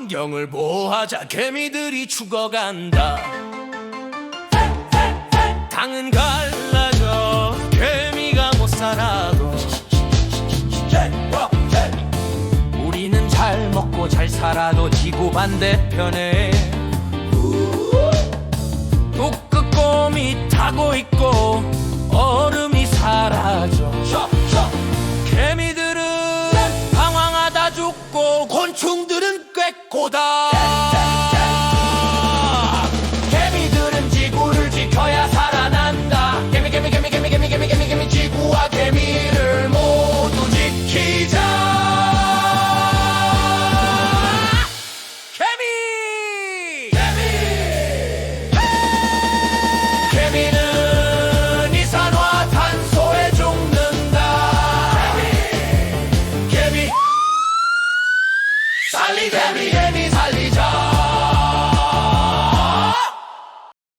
환경을 보호하자. 개미들이 죽어간다. 당은 갈라져. 개미가 못 살아도. 우리는 잘 먹고 잘 살아도 지구 반대편에. 북극곰이 타고 있고 곤충들은 꿰꼬다 Solidarity.